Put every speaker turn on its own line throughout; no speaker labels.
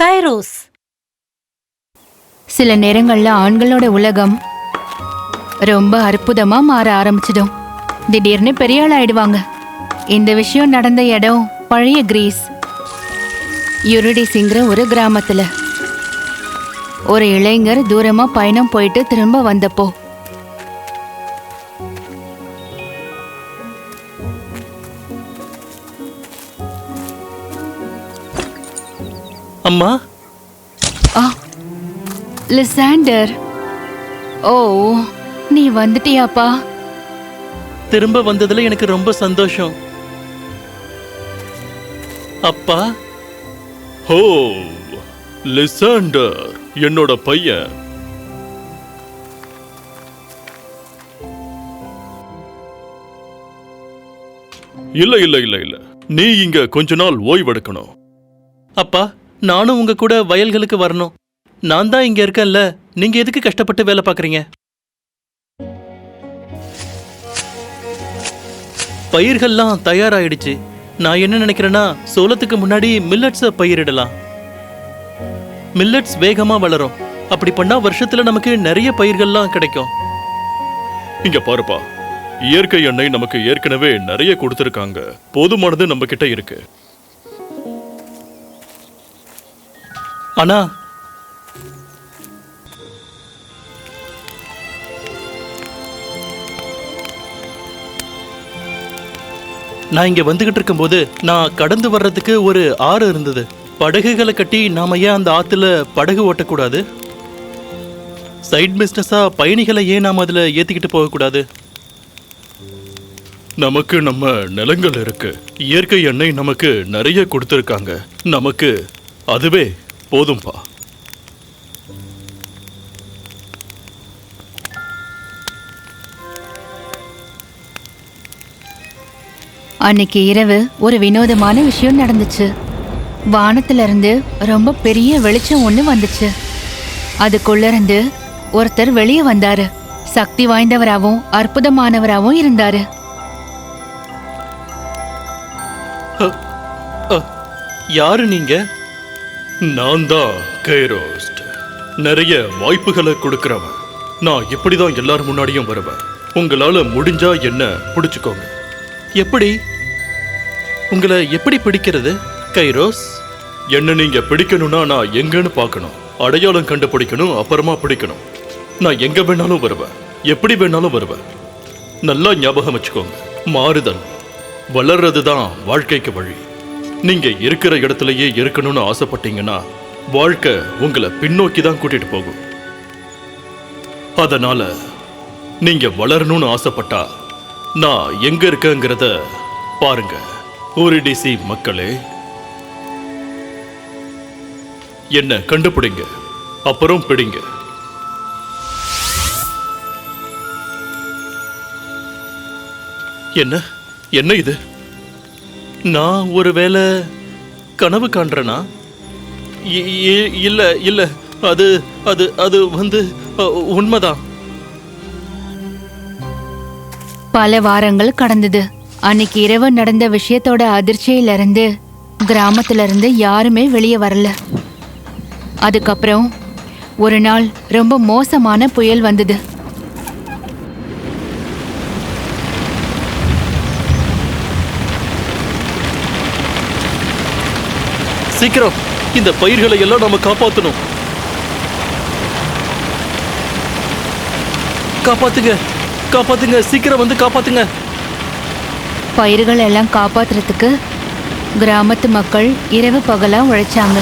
Kairos
சில நேரங்கள்ல ஆண்களோட உலகம் ரொம்ப அற்புதமா மாற ஆரம்பிச்சிடும். திடீர்னு பெரிய ஆள் ஆயிடுவாங்க. இந்த விஷயம் நடந்த இடம் பழைய கிரீஸ். யுரிடிசிங்கிற ஒரு கிராமத்துல. ஒரு இளைஞர் தூரமா பயணம் போயிட்டு திரும்ப வந்தப்போ
அம்மா?
ஆ லிசாண்டர் ஓ நீ வந்துட்டியாப்பா?
திரும்ப வந்ததுல எனக்கு ரொம்ப சந்தோஷம். அப்பா?
ஹோ லிசாண்டர் என்னோட பையன். இல்ல இல்ல இல்ல இல்ல. நீ இங்க கொஞ்ச நாள் ஓய்வெடுக்கணும்.
அப்பா? நானும் உங்க கூட வயல்களுக்கு வரணும். நான் தான் இங்க இருக்கேன்ல நீங்க எதுக்கு கஷ்டப்பட்டு வேலை பாக்குறீங்க பயிர்கள்லாம் தயாராயிடுச்சு. நான் என்ன நினைக்கிறேன்னா சோளத்துக்கு முன்னாடி மில்லட்ஸை பயிரிடலாம். மில்லட்ஸ் வேகமா வளரும். அப்படி பண்ணா வருஷத்துல நமக்கு நிறைய பயிர்கள்லாம் கிடைக்கும்.
இங்க பாருப்பா இயற்கை எண்ணெய் நமக்கு ஏற்கனவே நிறைய கொடுத்துருக்காங்க. போதுமானது நம்ம கிட்ட இருக்கு.
அண்ணா. நான் இங்கே வந்துகிட்டு இருக்கும்போது நான் கடந்து வர்றதுக்கு ஒரு ஆறு இருந்தது. படகுகளை கட்டி நாம ஏன் அந்த ஆற்றுல படகு ஓட்டக்கூடாது? சைட் பிஸ்னஸாக பயணிகளை ஏன் நாம் அதில் ஏற்றிக்கிட்டு போகக்கூடாது?
நமக்கு நம்ம நிலங்கள் இருக்கு. இயற்கை எண்ணெய் நமக்கு நிறைய கொடுத்துருக்காங்க. நமக்கு அதுவே போதும்பா
அன்னைக்கு இரவு ஒரு வினோதமான விஷயம் நடந்துச்சு. வானத்துல இருந்து ரொம்ப பெரிய வெளிச்சம் ஒண்ணு வந்துச்சு. அதுக்குள்ள இருந்து ஒருத்தர் வெளியே வந்தாரு. சக்தி வாய்ந்தவராவும் அற்புதமானவராவும் இருந்தாரு.
யாரு நீங்க?
நான் தான் கைரோஸ்ட். நிறைய வாய்ப்புகளை கொடுக்குறவன். நான் இப்படிதான் எல்லார் முன்னாடியும் வருவேன். உங்களால் முடிஞ்சா என்ன பிடிச்சிக்கோங்க.
எப்படி? உங்களை எப்படி பிடிக்கிறது கைரோஸ்?
என்ன நீங்கள் பிடிக்கணும்னா நான் எங்கன்னு பார்க்கணும். அடையாளம் கண்டுபிடிக்கணும் அப்புறமா பிடிக்கணும். நான் எங்கே வேணாலும் வருவேன். எப்படி வேணாலும் வருவேன். நல்லா ஞாபகம் வச்சுக்கோங்க. மாறுதல். வளர்றது தான் வாழ்க்கைக்கு வழி. நீங்க இருக்கிற இடத்துலயே இருக்கணும்னு ஆசைப்பட்டீங்கன்னா வாழ்க்கை உங்களை பின்னோக்கி தான் கூட்டிட்டு போகும். அதனால நீங்க வளரணும்னு ஆசைப்பட்டா நான் எங்க இருக்கேங்கிறத பாருங்க ஓரிடிசி மக்களே. என்ன கண்டுபிடிங்க அப்புறம் பிடிங்க.
என்ன என்ன இது? நான் ஒருவேளை கனவு காண்றேனா? இ- இ- அது அது அது வந்து உண்மைதான்.
பல வாரங்கள் கடந்தது. அன்னைக்கு இரவு நடந்த விஷயத்தோட அதிர்ச்சியிலிருந்து கிராமத்துல இருந்து யாருமே வெளியே வரல. அதுக்கப்புறம் ஒரு நாள் ரொம்ப மோசமான புயல் வந்தது.
சீக்கிரம். இந்த பயிர்களை எல்லாம் நாம காப்பாத்தணும். காப்பாத்துங்க காப்பாத்துங்க சீக்கிரம் வந்து காப்பாத்துங்க.
பயிர்கள் எல்லாம் காப்பாத்துறதுக்கு கிராமத்து மக்கள் இரவு பகலா உழைச்சாங்க.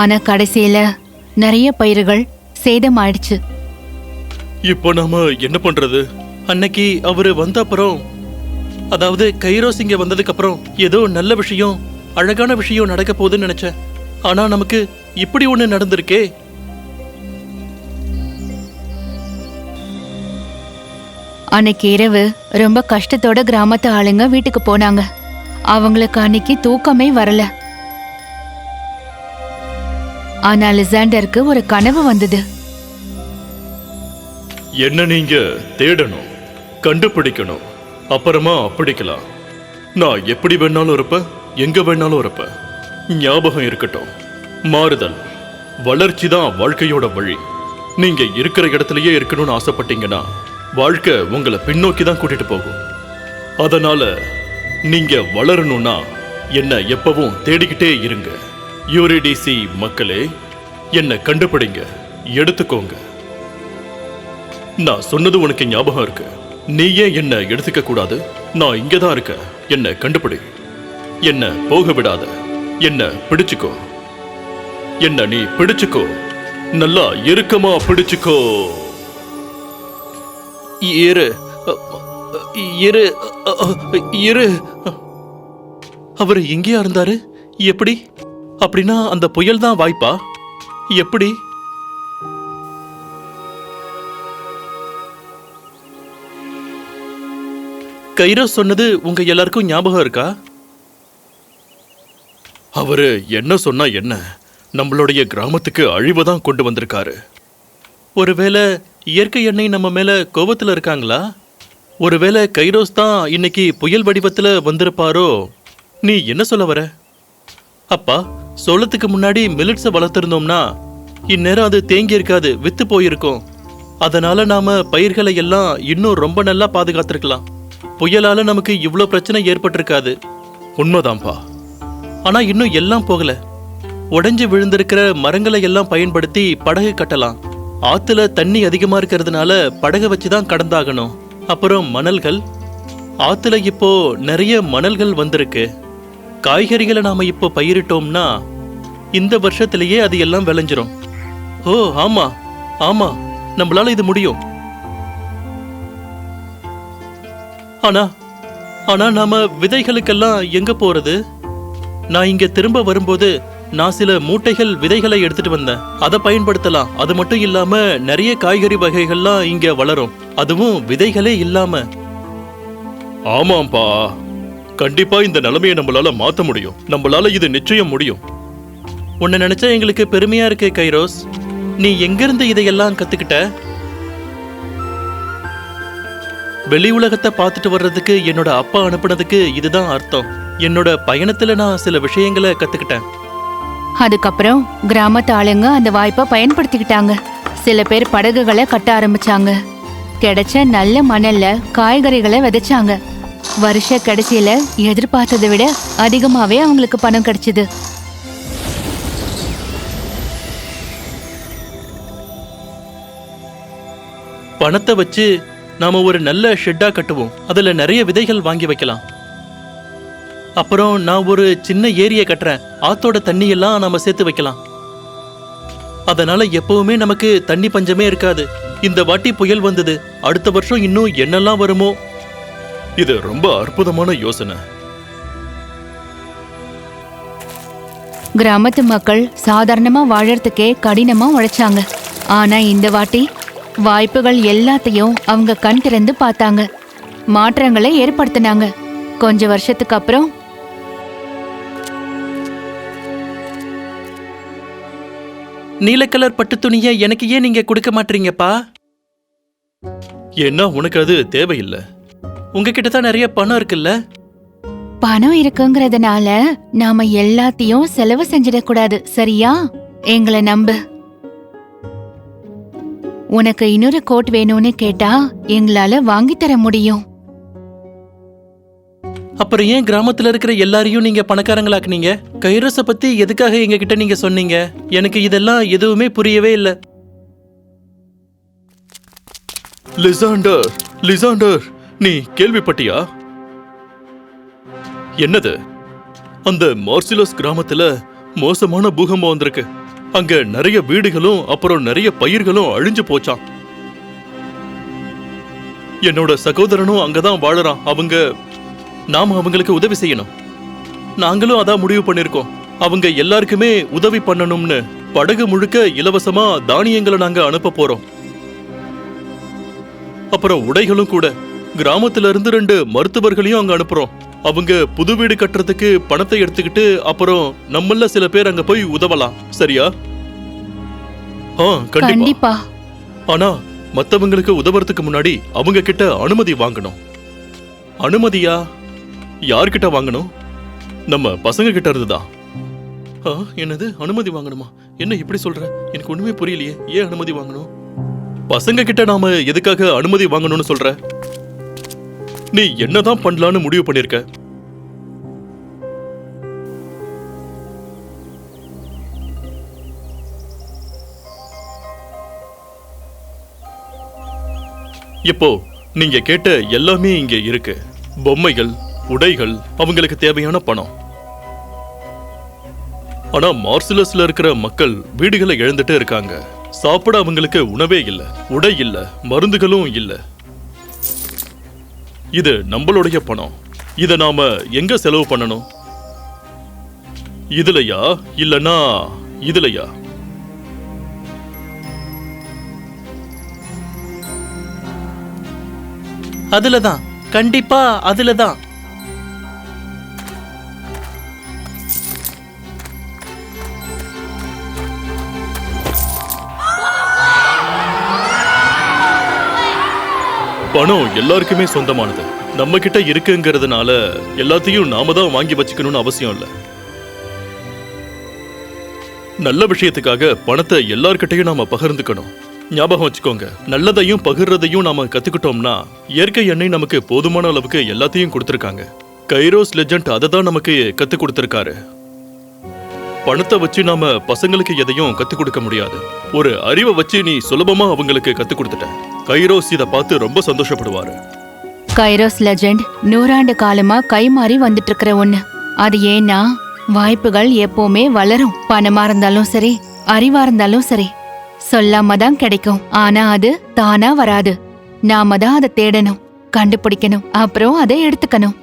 ஆனா கடைசியில நிறைய பயிர்கள் சேதமாயிடுச்சு.
இப்போ நாம என்ன பண்றது?
அன்னைக்கு அவரு வந்த அப்புறம் அதாவது கைரோஸ் இங்க வந்ததுக்கு அப்புறம் ஏதோ நல்ல விஷயம் அழகான விஷயம் நடக்க போகுதுன்னு நினைச்சேன். ஆனா நமக்கு இப்படி ஒண்ணு நடந்திருக்கே.
அன்னைக்கு இரவு ரொம்ப கஷ்டத்தோட கிராமத்து ஆளுங்க வீட்டுக்கு போனாங்க. அவங்களுக்கு அன்னைக்கு தூக்கமே வரல. ஆனா லிசாண்டருக்கு ஒரு கனவு வந்தது.
என்ன நீங்க தேடணும் கண்டுபிடிக்கணும். அப்புறமா பிடிக்கலாம். நான் எப்படி வேணாலும் இருப்பேன் எங்க வேணாலும் இருப்பேன். ஞாபகம் இருக்கட்டும். மாறுதல். வளர்ச்சி தான் வாழ்க்கையோட வழி. நீங்க இருக்கிற இடத்துலயே இருக்கணும்னு ஆசைப்பட்டீங்கன்னா வாழ்க்கை உங்களை பின்னோக்கி தான் கூட்டிட்டு போகும். அதனால நீங்க வளரணும்னா என்ன எப்பவும் தேடிக்கிட்டே இருங்க. யூரிடிசி மக்களே என்னை கண்டுபிடிங்க எடுத்துக்கோங்க. நான் சொன்னது உனக்கு ஞாபகம் இருக்கு. நீ ஏன் என்ன எடுத்துக்க கூடாது. நான் இங்கே தான் இருக்க என்ன கண்டுபிடி. என்ன போக விடாத என்ன பிடிச்சுக்கோ. என்ன நீ பிடிச்சுக்கோ. நல்லா இறுக்கமா பிடிச்சுக்கோ.
இரு. இரு. இரு. அவர் எங்கேயா இருந்தாரு? எப்படி? அப்படின்னா அந்த புயல் தான் வாய்ப்பா? எப்படி? கைரோ சொன்னது உங்க எல்லாருக்கும் ஞாபகம் இருக்கா?
அவரு என்ன சொன்னா என்ன? நம்மளுடைய கிராமத்துக்கு அழிவை தான் கொண்டு வந்திருக்காரு.
ஒருவேளை இயற்கை எண்ணெய் நம்ம மேல கோபத்துல இருக்காங்களா? ஒருவேளை கைரோஸ் தான் இன்னைக்கு புயல் வடிவத்துல வந்திருப்பாரோ? நீ என்ன சொல்ல வர? அப்பா சோளத்துக்கு முன்னாடி மில்லட்ஸை வளர்த்துருந்தோம்னா இந்நேரம் அது தேங்கி இருக்காது வித்து போயிருக்கும். அதனால நாம பயிர்களை எல்லாம் இன்னும் ரொம்ப நல்லா பாதுகாத்திருக்கலாம். புயலால நமக்கு இவ்வளோ பிரச்சனை ஏற்பட்டிருக்காது.
உண்மைதான்ப்பா
ஆனா இன்னும் எல்லாம் போகல. உடைஞ்சு விழுந்திருக்கிற மரங்களை எல்லாம் பயன்படுத்தி படகு கட்டலாம். ஆத்துல தண்ணி அதிகமா இருக்கிறதுனால படகை வச்சு தான் கடந்தாகணும். அப்புறம் மணல்கள். ஆத்துல இப்போ நிறைய மணல்கள் வந்திருக்கு. காய்கறிகளை நாம இப்போ பயிரிட்டோம்னா இந்த வருஷத்திலேயே அது எல்லாம் விளைஞ்சிரும். ஓ ஆமா ஆமா. நம்மளால இது முடியும். ஆனா ஆனா நாம விதைகளுக்கெல்லாம் எங்க போறது? நான் இங்க திரும்ப வரும்போது நான் சில மூட்டைகள் விதைகளை எடுத்துட்டு வந்தேன். அதை பயன்படுத்தலாம். அது மட்டும் இல்லாம நிறைய காய்கறி வகைகள்லாம் இங்க வளரும். அதுவும் விதைகளே இல்லாம.
ஆமாம்பா. கண்டிப்பா இந்த நிலைமையை நம்மளால மாத்த முடியும். நம்மளால இது நிச்சயம் முடியும்.
உன்னை நினைச்சா எங்களுக்கு பெருமையா இருக்கு கைரோஸ். நீ எங்கிருந்து இதையெல்லாம் கத்துக்கிட்ட? வெளி உலகத்தை பார்த்துட்டு வர்றதுக்கு என்னோட அப்பா அனுப்புனதுக்கு இதுதான் அர்த்தம். என்னோட பயணத்துல நான் சில விஷயங்களை கத்துக்கிட்டேன்.
அதுக்கப்புறம் கிராமத்து ஆளுங்க அந்த வாய்ப்பை பயன்படுத்திக்கிட்டாங்க. சில பேர் படகுகளை கட்ட ஆரம்பிச்சாங்க. கிடைச்ச நல்ல மணல்ல காய்கறிகளை விதைச்சாங்க. வருஷ கடைசியில எதிர்பார்த்ததை விட அதிகமாவே அவங்களுக்கு பணம் கிடைச்சது.
பணத்தை வச்சு நாம ஒரு நல்ல ஷெட்டா கட்டுவோம். அதுல நிறைய விதைகள் வாங்கி வைக்கலாம். அப்புறம் நான் ஒரு சின்ன ஏரியை கட்டுறேன். ஆத்தோட தண்ணி எல்லாம் நாம சேர்த்து வைக்கலாம். அதனால எப்பவுமே நமக்கு தண்ணி பஞ்சமே இருக்காது. இந்த வாட்டி புயல் வந்தது. அடுத்த வருஷம் இன்னும் என்னெல்லாம் வருமோ?
இது ரொம்ப அற்புதமான யோசனை.
கிராமத்து மக்கள் சாதாரணமா வாழறதுக்கே கடினமா உழைச்சாங்க. ஆனா இந்த வாட்டி வாய்ப்புகள் எல்லாத்தையும் அவங்க கண் திறந்து பார்த்தாங்க. மாற்றங்களை ஏற்படுத்தினாங்க. கொஞ்ச வருஷத்துக்கு அப்புறம்
நீல கலர் பட்டு துணியை எனக்கு ஏன் நீங்க கொடுக்க மாட்டீங்கப்பா?
ஏன்னா உனக்கு அது தேவையில்லை.
உங்ககிட்ட தான் நிறைய பணம் இருக்குல்ல?
பணம் இருக்குங்கிறதுனால நாம எல்லாத்தையும் செலவு செஞ்சிடக்கூடாது சரியா? எங்களை நம்பு. உனக்கு இன்னொரு கோட் வேணும்னு கேட்டா எங்களால வாங்கி தர முடியும்.
அப்புறம் ஏன் கிராமத்துல இருக்கிற எல்லாரையும் நீங்க பணக்காரங்களாக்குனீங்க? கைரஸ பத்தி எதுக்காக எங்க கிட்ட நீங்க சொன்னீங்க? எனக்கு இதெல்லாம் எதுவுமே புரியவே இல்ல.
லிசாண்டர் லிசாண்டர் நீ கேள்விப்பட்டியா? என்னது? அந்த மார்சிலஸ் கிராமத்துல மோசமான பூகம்பம் வந்திருக்கு. அங்க நிறைய வீடுகளும் அப்புறம் நிறைய பயிர்களும் அழிஞ்சு போச்சாம்.
என்னோட சகோதரனும் அங்கதான் வாழறான். அவங்க நாம அவங்களுக்கு உதவி செய்யணும். நாங்களும் அதான் முடிவு பண்ணிருக்கோம். அவங்க எல்லாருக்குமே உதவி பண்ணணும்னு படகு முழுக்க இலவசமா தானியங்களை நாங்க அனுப்ப போறோம். அப்புறம் உடைகளும் கூட. கிராமத்துல இருந்து ரெண்டு மருத்துவர்களையும் அங்க அனுப்புறோம். அவங்க புது வீடு கட்டுறதுக்கு பணத்தை எடுத்துக்கிட்டு அப்புறம் நம்மள சில பேர் அங்க போய் உதவலாம். சரியா? ஆ கண்டிப்பா. ஆனா மத்தவங்களுக்கு உதவுறதுக்கு முன்னாடி அவங்க கிட்ட அனுமதி வாங்கணும். அனுமதியா? யார்கிட்ட வாங்கணும்? நம்ம பசங்க கிட்ட இருந்துதான் என்னது? அனுமதி வாங்கணுமா? என்ன இப்படி சொல்ற? எனக்கு ஒண்ணுமே புரியலையே. ஏன் அனுமதி வாங்கணும்? பசங்க கிட்ட நாம எதுக்காக அனுமதி வாங்கணும்னு சொல்ற? நீ என்னதான் பண்ணலான்னு முடிவு பண்ணிருக்க? இப்போ நீங்க கேட்ட எல்லாமே இங்க இருக்கு. பொம்மைகள் உடைகள் அவங்களுக்கு தேவையான பணம். ஆனா மார்சிலஸ்ல இருக்கிற மக்கள் வீடுகளை இழந்துட்டு இருக்காங்க. சாப்பிட அவங்களுக்கு உணவே இல்லை உடை இல்லை மருந்துகளும் இல்லை. இது நம்மளுடைய பணம். இதை நாம எங்க செலவு பண்ணணும்? இதுலயா? இல்லனா இதுலயா?
அதுலதான். கண்டிப்பா அதுல
பணம் எல்லாருக்குமே சொந்தமானது. நம்ம கிட்ட இருக்குங்கிறதுனால எல்லாத்தையும் நாம தான் வாங்கி வச்சுக்கணும்னு அவசியம் இல்ல. நல்ல விஷயத்துக்காக பணத்தை எல்லார்கிட்டையும் நாம பகிர்ந்துக்கணும். ஞாபகம் வச்சுக்கோங்க நல்லதையும் பகிர்றதையும் நாம கத்துக்கிட்டோம்னா இயற்கை எண்ணெய் நமக்கு போதுமான அளவுக்கு எல்லாத்தையும் கொடுத்துருக்காங்க. கைரோஸ் லெஜண்ட் அதை தான் நமக்கு கத்து கொடுத்துருக்காரு. பணத்தை வச்சு நாம பசங்களுக்கு எதையும் கத்துக் கொடுக்க முடியாது. ஒரு அறிவை வச்சு நீ சுலபமா அவங்களுக்கு கத்து கொடுத்துட்ட. கைரோஸ் இதை பார்த்து ரொம்ப சந்தோஷப்படுவாரு.
கைரோஸ் லெஜெண்ட் நூறாண்டு காலமா கைமாறி வந்துட்டு இருக்கிற ஒண்ணு. அது ஏன்னா வாய்ப்புகள் எப்பவுமே வளரும். பணமா இருந்தாலும் சரி அறிவா இருந்தாலும் சரி. சொல்லாம தான் கிடைக்கும். ஆனா அது தானா வராது. நாம தான் அதை தேடணும் கண்டுபிடிக்கணும். அப்புறம் அதை எடுத்துக்கணும்.